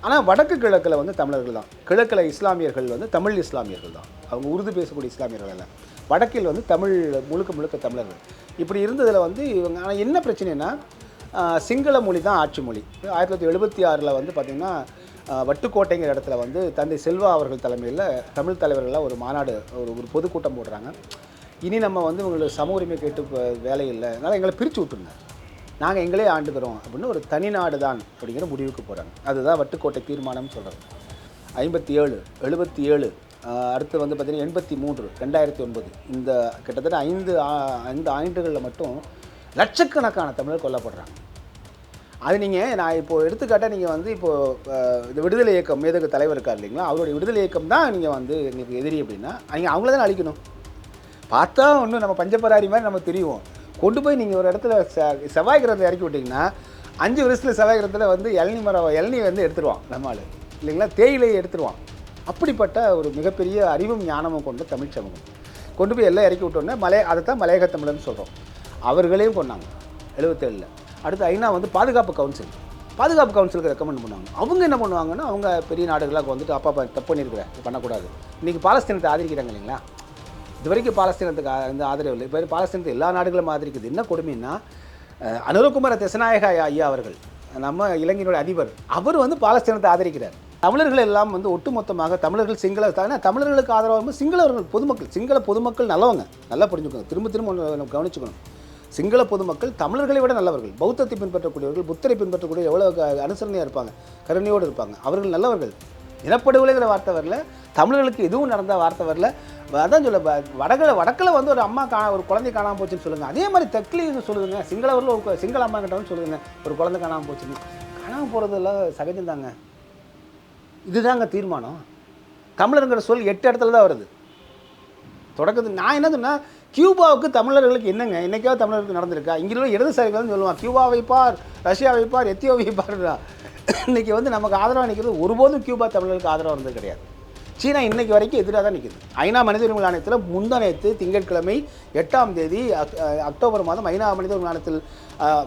ஆனால் வடக்கு கிழக்கில் வந்து தமிழர்கள் தான் கிழக்கில் இஸ்லாமியர்கள் வந்து தமிழ் இஸ்லாமியர்கள் தான் அவங்க உருது பேசக்கூடிய இஸ்லாமியர்கள் அல்ல. வடக்கில் வந்து தமிழ் முழுக்க முழுக்க தமிழர்கள். இப்படி இருந்ததில் வந்து இவங்க ஆனால் என்ன பிரச்சனைனா சிங்கள மொழி தான் ஆட்சி மொழி. ஆயிரத்தி தொள்ளாயிரத்தி எழுபத்தி ஆறில் வந்து பார்த்திங்கன்னா வட்டுக்கோட்டைங்கிற இடத்துல வந்து தந்தை செல்வா அவர்கள் தலைமையில் தமிழ் தலைவர்களாக ஒரு மாநாடு ஒரு ஒரு பொதுக்கூட்டம் போடுறாங்க. இனி நம்ம வந்து இவங்களுக்கு சம உரிமை கேட்டு ப- வேலை இல்லை. அதனால் எங்களை பிரித்து விட்டுருங்க. நாங்கள் எங்களே ஆண்டுக்கிறோம் அப்படின்னு ஒரு தனிநாடு தான் அப்படிங்கிற முடிவுக்கு போகிறாங்க அதுதான் வட்டுக்கோட்டை தீர்மானம்னு சொல்கிறது ஐம்பத்தி ஏழு எழுபத்தி ஏழு அடுத்து வந்து பார்த்திங்கன்னா எண்பத்தி மூன்று ரெண்டாயிரத்தி ஒன்பது இந்த கிட்டத்தட்ட ஐந்து ஆ- ஐந்து ஆண்டுகளில் மட்டும் லட்சக்கணக்கான தமிழர் கொல்லப்படுறாங்க. அது நீங்கள் நான் இப்போது எடுத்துக்காட்டாக நீங்கள் வந்து இப்போது இந்த விடுதலை இயக்கம் மேதகு தலைவர் இருக்கார் இல்லைங்களா? அவருடைய விடுதலை இயக்கம் தான் நீங்கள் வந்து எங்களுக்கு எதிரி அப்படின்னா நீங்கள் அவங்கள தான் அழிக்கணும். பார்த்தா ஒன்றும் நம்ம பஞ்சப்பராரி மாதிரி நம்ம தெரியும் கொண்டு போய் நீங்கள் ஒரு இடத்துல செ செவ்வாய் கிரகத்தை இறக்கி விட்டிங்கன்னா அஞ்சு வருஷத்தில் செவ்வாய் கிரகத்தில் வந்து இளநி மரம் இளநி வந்து எடுத்துருவான் நம்மால் இல்லைங்களா? தேயிலையை எடுத்துருவான். அப்படிப்பட்ட ஒரு மிகப்பெரிய அறிவும் ஞானமும் கொண்ட தமிழ் சமூகம். கொண்டு போய் எல்லாம் இறக்கி விட்டோன்னே மலை அதை தான் மலையக தமிழர்னு சொல்கிறோம் அவர்களையும் கொண்டாங்க எழுபத்தேழில் அடுத்து ஐநா வந்து பாதுகாப்பு கவுன்சில். பாதுகாப்பு கவுன்சிலுக்கு ரெக்கமெண்ட் பண்ணுவாங்க அவங்க என்ன பண்ணுவாங்கன்னா அவங்க பெரிய நாடுகளாக வந்துட்டு அப்பா அப்பா தப்பு பண்ணியிருக்கிறேன். பண்ணக்கூடாது. இன்றைக்கி பாலஸ்தீனத்தை ஆதரிக்கிறாங்க இல்லைங்களா? இது வரைக்கும் பாலஸ்தீனத்துக்கு ஆ- வந்து ஆதரவு இல்லை. இப்போ பாலஸ்தீனத்தை எல்லா நாடுகளும் ஆதரிக்குது. என்ன கொடுமைன்னா அனுரகுமார திசநாயக ஐயா அவர்கள் நம்ம இலங்கையினுடைய அதிபர் அவர் வந்து பாலஸ்தீனத்தை ஆதரிக்கிறார். தமிழர்கள் எல்லாம் வந்து ஒட்டுமொத்தமாக தமிழர்கள் சிங்கள தமிழர்களுக்கு ஆதரவாக சிங்களவர்கள் பொதுமக்கள் சிங்கள பொதுமக்கள் நல்லவங்க நல்லா புரிஞ்சுக்கணும். திரும்ப திரும்ப நம்ம கவனிச்சுக்கணும். சிங்கள பொதுமக்கள் தமிழர்களை விட நல்லவர்கள். பௌத்தத்தை பின்பற்றக்கூடியவர்கள் புத்தரை பின்பற்றக்கூடிய எவ்வளோ அனுசரணையாக இருப்பாங்க கருணையோடு இருப்பாங்க. அவர்கள் நல்லவர்கள். இனப்படுகொலைங்கிற வார்த்தை வரல. தமிழர்களுக்கு எதுவும் நடந்த வார்த்தை வரல. அதான் சொல்ல வடகில் வடக்கில் வந்து ஒரு அம்மா கா ஒரு குழந்தை காணாமல் போச்சுன்னு சொல்லுங்கள் அதே மாதிரி தெற்குலேயும் சொல்லுதுங்க. சிங்களவரில் ஒரு சிங்கள அம்மா கிட்டவும் சொல்லுதுங்க. ஒரு குழந்தை காணாமல் போச்சுன்னு. காணாமல் போகிறதெல்லாம் சகஜம்தாங்க இதுதாங்க தீர்மானம். தமிழருங்கிற சொல் எட்டு இடத்துல தான் வருது. தொடக்கத்து நான் என்ன சொன்னால் கியூபாவுக்கு தமிழர்களுக்கு என்னங்க? என்றைக்காவது தமிழர்களுக்கு நடந்திருக்கா? இங்கே உள்ள இடதுசாரிகள் சொல்லுவான் கியூபாவை பார் ரஷ்யாவை பார் எத்தியோப்பியை பாருடா. இன்னைக்கு வந்து நமக்கு ஆதரவாக நிற்கிறது ஒருபோதும் கியூபா தமிழர்களுக்கு ஆதரவாக இருந்தது கிடையாது. சீனா இன்னைக்கு வரைக்கும் எதிராக தான் நிற்குது ஐநா மனித உரிமை ஆணையத்தில் முந்தனைத்து திங்கட்கிழமை எட்டாம் தேதி அக்- அக்டோபர் மாதம் ஐநா மனித உரிமை ஆணையத்தில்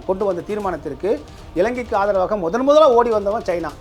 கொண்டு வந்த தீர்மானத்திற்கு இலங்கைக்கு ஆதரவாக முதன் முதலாக ஓடி வந்தவன் சைனா.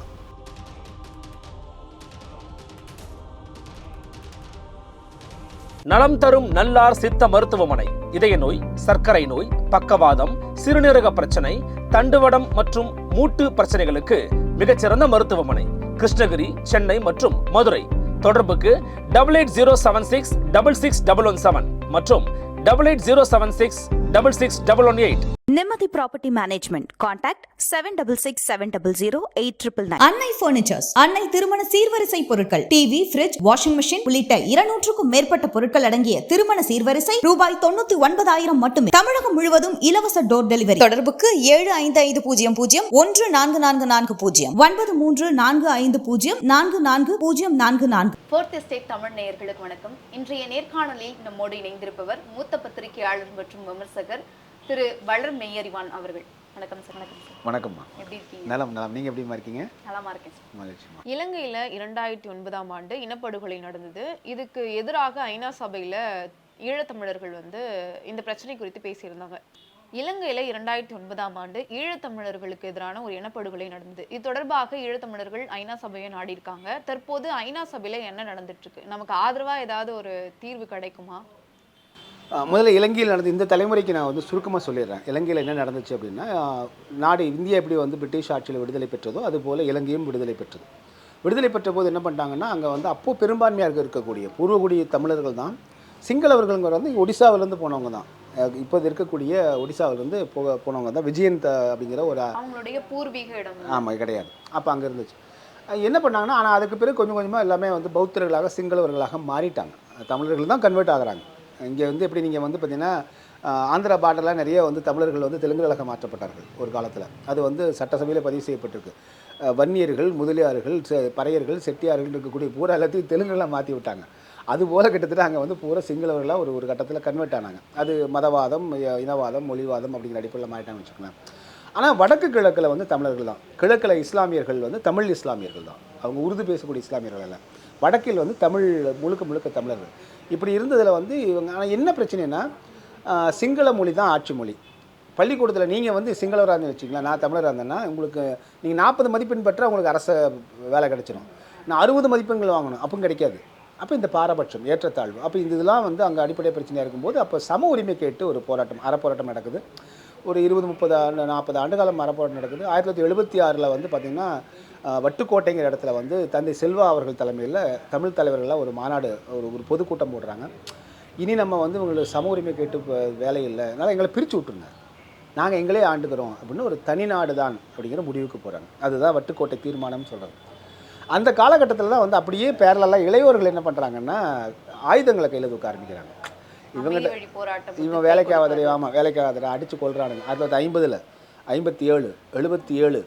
நலம் தரும் நல்லார் சித்த மருத்துவமனை இதய நோய் சர்க்கரை நோய் பக்கவாதம் சிறுநீரக பிரச்சனை தண்டுவடம் மற்றும் மூட்டு பிரச்சனைகளுக்கு மிகச்சிறந்த மருத்துவமனை கிருஷ்ணகிரி சென்னை மற்றும் மதுரை. தொடர்புக்கு double eight zero seven six double six double one seven மற்றும் double eight zero seven six double six double one eight Nimmathi property management contact seven double six seven double zero eight triple nine Annai furnitures Annai திருமண சீர்வரிசை பொருட்கள் TV fridge washing machine உள்ளிட்ட இருநூற்றுக்கும் மேற்பட்ட பொருட்கள் அடங்கிய திருமண சீர்வரிசை ரூபாய் தொண்ணூத்தி ஒன்பதாயிரம் மட்டுமே. தமிழகம் முழுவதும் இலவச டோர் டெலிவரி தொடர்புக்கு ஏழு ஐந்து ஐந்து பூஜ்ஜியம் பூஜ்ஜியம் ஒன்று நான்கு நான்கு நான்கு பூஜ்ஜியம். ஒன்பது மூன்று நான்கு ஐந்து பூஜ்ஜியம் நான்கு நான்கு பூஜ்ஜியம் நான்கு நான்கு. ஃபோர்த் எஸ்டேட் தமிழ் நேயர்களுக்கு வணக்கம். இன்றைய நேர்காணலில் நம்மோடு இணைந்திருப்பவர் மூத்த பத்திரிகையாளர் மற்றும் விமர்சகர் திரு வளர் மெய்யறிவான் அவர்கள். வணக்கம் சார் வணக்கம் சார். வணக்கம்மா. எப்படி இருக்கீங்க? நலம் நலம். நீங்கள் எப்படிமா இருக்கீங்க? நலமா இருக்கேன் சார். மகிழ்ச்சிமா இலங்கையில இரண்டாயிரத்தி ஒன்பதாம் ஆண்டு இனப்படுகொலை நடந்தது. இதுக்கு எதிராக ஐநா சபையில ஈழத்தமிழர்கள் வந்து இந்த பிரச்சனை குறித்து பேசியிருந்தாங்க. இலங்கையில இரண்டாயிரத்தி ஒன்பதாம் ஆண்டு ஈழத்தமிழர்களுக்கு எதிரான ஒரு இனப்படுகொலை நடந்தது. இது தொடர்பாக ஈழத்தமிழர்கள் ஐநா சபையை நாடியிருக்காங்க. தற்போது ஐநா சபையில என்ன நடந்துட்டு இருக்கு? நமக்கு ஆதரவா ஏதாவது ஒரு தீர்வு கிடைக்குமா? முதல்ல இலங்கையில் நடந்த இந்த தலைமுறைக்கு நான் வந்து சுருக்கமாக சொல்லிடுறேன். இலங்கையில் என்ன நடந்துச்சு அப்படின்னா நாடு இந்தியா எப்படி வந்து பிரிட்டிஷ் ஆட்சியில் விடுதலை பெற்றதோ அதுபோல் இலங்கையும் விடுதலை பெற்றது. விடுதலை பெற்ற போது என்ன பண்ணிட்டாங்கன்னா அங்கே வந்து அப்போ பெரும்பான்மையாக இருக்கக்கூடிய பூர்வகுடி தமிழர்கள் தான் சிங்களவர்கள்ங்கிற வந்து ஒடிசாவிலேருந்து போனவங்க தான். இப்போது இருக்கக்கூடிய ஒடிசாவிலேருந்து போக போனவங்க தான். விஜயன் த- அப்படிங்கிற ஒரு அவங்களுடைய பூர்வீக இடம். ஆமாம் கிடையாது. அப்போ அங்கே இருந்துச்சு. என்ன பண்ணாங்கன்னா ஆனால் அதுக்கு பிறகு கொஞ்சம் கொஞ்சமாக எல்லாமே வந்து பௌத்தர்களாக சிங்களவர்களாக மாறிட்டாங்க. தமிழர்கள் தான் கன்வெர்ட் ஆகுறாங்க. இங்கே வந்து எப்படி நீங்கள் வந்து பார்த்தீங்கன்னா ஆந்திரா பார்டர்லாம் நிறைய வந்து தமிழர்கள் வந்து தெலுங்குகளாக மாற்றப்பட்டார்கள் ஒரு காலத்தில். அது வந்து சட்டசபையில் பதிவு செய்யப்பட்டிருக்கு. வன்னியர்கள் முதலியார்கள் செ- பறையர்கள் செட்டியார்கள் இருக்கக்கூடிய பூரா எல்லாத்தையும் தெலுங்குலாம் மாற்றி விட்டாங்க. அதுபோல் கிட்டத்தட்ட அங்கே வந்து பூரா சிங்களவர்களாக ஒரு ஒரு கட்டத்தில் கன்வெர்ட் ஆனாங்க. அது மதவாதம் இனவாதம் மொழிவாதம் அப்படிங்கிற அடிப்படையில் மாறிட்டாங்கன்னு வச்சுக்கோங்க ஆனால் வடக்கு கிழக்கில் வந்து தமிழர்கள் தான். கிழக்கில் இஸ்லாமியர்கள் வந்து தமிழ் இஸ்லாமியர்கள் தான். அவங்க உருது பேசக்கூடிய இஸ்லாமியர்கள் அல்ல. வடக்கில் வந்து தமிழ் முழுக்க முழுக்க தமிழர்கள். இப்படி இருந்ததில் வந்து இவங்க ஆனால் என்ன பிரச்சனைனா சிங்கள மொழி தான் ஆட்சி மொழி. பள்ளிக்கூடத்தில் நீங்கள் வந்து சிங்களவராக இருந்து வச்சிங்களா நான் தமிழராக இருந்தேன்னா உங்களுக்கு நீங்கள் நாற்பது மதிப்பெண் பெற்றால் உங்களுக்கு அரச வேலை கிடச்சிடும் நான் அறுபது மதிப்பெண்கள் வாங்கணும் அப்பவும் கிடைக்காது. அப்போ இந்த பாரபட்சம் ஏற்றத்தாழ்வு. அப்போ இந்த இதெல்லாம் வந்து அங்கே அடிப்படை பிரச்சனையாக இருக்கும்போது அப்போ சம உரிமை கேட்டு ஒரு போராட்டம் அறப்போராட்டம் நடக்குது. ஒரு இருபது முப்பது ஆண்டு நாற்பது ஆண்டு காலம் அறப்போராட்டம் நடக்குது. ஆயிரத்தி தொள்ளாயிரத்தி எழுபத்தி ஆறில் வந்து பார்த்திங்கன்னா வட்டுக்கோட்டைங்கிற இடத்துல வந்து தந்தை செல்வா அவர்கள் தலைமையில் தமிழ் தலைவர்களாக ஒரு மாநாடு ஒரு ஒரு பொதுக்கூட்டம் போடுறாங்க. இனி நம்ம வந்து உங்களுக்கு சம உரிமை கேட்டு இப்ப வேலை இல்லை. அதனால் எங்களை பிரித்து விட்டுருங்க. நாங்கள் எங்களே ஆண்டுக்கிறோம் அப்படின்னு ஒரு தனி நாடு தான் அப்படிங்கிற முடிவுக்கு போகிறாங்க அதுதான் வட்டுக்கோட்டை தீர்மானம்னு சொல்கிறது அந்த காலகட்டத்தில் தான் வந்து அப்படியே பேரலெல்லாம் இளையோர்கள் என்ன பண்ணுறாங்கன்னா ஆயுதங்களை கையில் தூக்க ஆரம்பிக்கிறாங்க. போராட்டம் இவன் வேலைக்கு ஆகாதரை ஆமாம் வேலைக்கு ஆகாதரை அடித்து ஆயிரத்தி தொள்ளாயிரத்தி ஐம்பதில் ஐம்பத்தி ஏழு எழுபத்தி ஏழு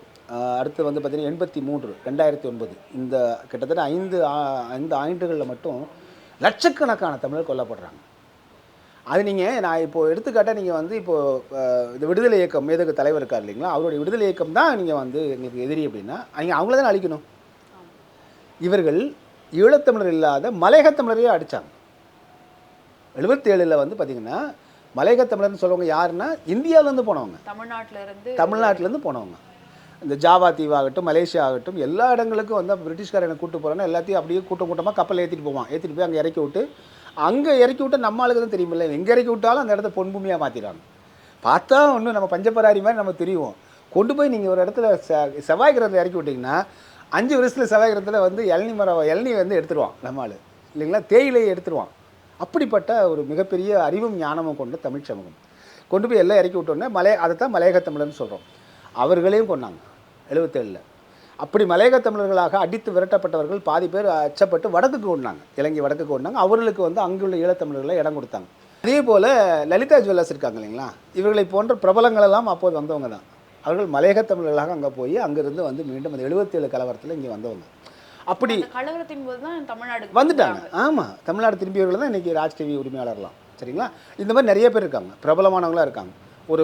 அடுத்து வந்து பார்த்தீங்கன்னா எண்பத்தி மூன்று ரெண்டாயிரத்தி ஒன்பது. இந்த கிட்டத்தட்ட ஐந்து ஐந்து ஆண்டுகளில் மட்டும் லட்சக்கணக்கான தமிழர் கொல்லப்படுறாங்க. அது நீங்கள் நான் இப்போ எடுத்துக்காட்டாக நீங்கள் வந்து இப்போது இந்த விடுதலை இயக்கம் மேதகு தலைவர் இருக்கார் இல்லைங்களா? அவருடைய விடுதலை இயக்கம் தான் நீங்கள் வந்து எங்களுக்கு எதிரி அப்படின்னா நீங்கள் அவங்கள தான் அழிக்கணும். இவர்கள் ஈழத்தமிழர் இல்லாத மலையகத்தமிழரையே அடித்தாங்க எழுபத்தேழில் வந்து பார்த்திங்கன்னா மலையகத்தமிழர்னு சொல்லுவாங்க யாருன்னா இந்தியாவிலேருந்து போனவங்க. தமிழ்நாட்டுல இருந்து தமிழ்நாட்டிலேருந்து போனவங்க. இந்த ஜாவா தீவாகட்டும் மலேசியா ஆகட்டும் எல்லா இடங்களுக்கும் வந்து அப்ப என்ன கூட்டு போகிறோன்னா எல்லாத்தையும் அப்படியே கூட்டம் கூட்டமாக கப்பலில் ஏற்றிட்டு போவான். ஏற்றிட்டு போய் அங்கே இறக்கி விட்டு அங்கே இறக்கி விட்டு நம்ம ஆளுக்கு தான் தெரியுமில்ல எங்கே இறக்கி விட்டாலும் அந்த இடத்த பொன்பூமியாக மாற்றிடுறாங்க பார்த்தா ஒன்றும் நம்ம பஞ்சபராரி மாதிரி நம்ம தெரியும் கொண்டு போய் நீங்கள் ஒரு இடத்துல செ செவ்வாய் கிரகத்தில் இறக்கி விட்டிங்கன்னா அஞ்சு வருஷத்தில் செவ்வாய் கிரகத்தில் வந்து இளநி மரம் இளநி வந்து எடுத்துருவான் நம்ம ஆள். இல்லைங்களா? தேயிலையை எடுத்துருவான். அப்படிப்பட்ட ஒரு மிகப்பெரிய அறிவும் ஞானமும் கொண்ட தமிழ் சமூகம். கொண்டு போய் எல்லாம் இறக்கி விட்டோன்னே மலை அதை தான் மலையக தமிழர்னு சொல்கிறோம் அவர்களையும் கொன்னாங்க. எழுபத்தேழில். அப்படி மலையக தமிழர்களாக அடித்து விரட்டப்பட்டவர்கள் பாதி பேர் அச்சப்பட்டு வடக்குக்கு கொண்டாங்க இலங்கை வடக்குக்கு கொண்டாங்க அவர்களுக்கு வந்து அங்குள்ள ஈழத்தமிழர்களை இடம் கொடுத்தாங்க. அதே போல் லலிதா ஜுவல்லர்ஸ் இருக்காங்க இல்லைங்களா? இவர்களை போன்ற பிரபலங்கள் எல்லாம் அப்போது வந்தவங்க தான். அவர்கள் மலையக தமிழர்களாக அங்கே போய் அங்கிருந்து வந்து மீண்டும் அந்த எழுபத்தேழு கலவரத்தில் இங்கே வந்தவங்க. அப்படி கலவரத்தின் போது தான் தமிழ்நாடு வந்துட்டாங்க. ஆமாம் தமிழ்நாடு திரும்பியவர்கள் தான் இன்றைக்கி ராஜ் டிவி உரிமையாளர்லாம் சரிங்களா? இந்த மாதிரி நிறைய பேர் இருக்காங்க. பிரபலமானவங்களாம் இருக்காங்க. ஒரு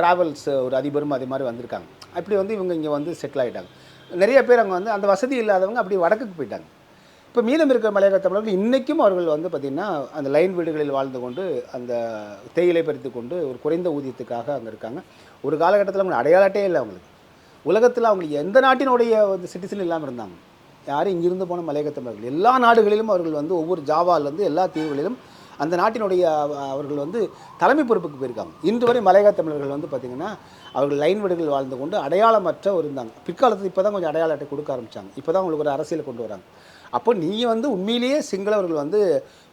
ட்ராவல்ஸ் ஒரு அதிபரும் அதே மாதிரி வந்திருக்காங்க. அப்படி வந்து இவங்க இங்கே வந்து செட்டில் ஆகிட்டாங்க நிறைய பேர் அங்கே வந்து அந்த வசதி இல்லாதவங்க அப்படி வடக்குக்கு போயிட்டாங்க. இப்போ மீதம் இருக்கிற மலையக தமிழர்கள் இன்றைக்கும் அவர்கள் வந்து பார்த்திங்கன்னா அந்த லைன் வீடுகளில் வாழ்ந்து கொண்டு அந்த தேயிலை பறித்து கொண்டு ஒரு குறைந்த ஊதியத்துக்காக அங்கே இருக்காங்க. ஒரு காலகட்டத்தில் அவங்க அடையாளட்டே இல்லை அவங்களுக்கு. உலகத்தில் அவங்களுக்கு எந்த நாட்டினுடைய சிட்டிசன் இல்லாமல் இருந்தாங்க. யாரும் இங்கிருந்து போன மலையக தமிழர்கள். எல்லா நாடுகளிலும் அவர்கள் வந்து ஒவ்வொரு ஜாவாலேருந்து எல்லா தீவுகளிலும் அந்த நாட்டினுடைய அவர்கள் வந்து தலைமை பொறுப்புக்கு போயிருக்காங்க. இன்று வரை மலையக தமிழர்கள் வந்து பார்த்திங்கன்னா அவர்கள் லைன் வீடுகள் வாழ்ந்து கொண்டு அடையாளமற்ற ஒரு இருந்தாங்க பிற்காலத்தில் இப்போ தான் கொஞ்சம் அடையாள அட்டை கொடுக்க ஆரம்பித்தாங்க இப்போ தான் உங்களுக்கு ஒரு அரசியல் கொண்டு வராங்க. அப்போ நீங்கள் வந்து உண்மையிலேயே சிங்களவர்கள் வந்து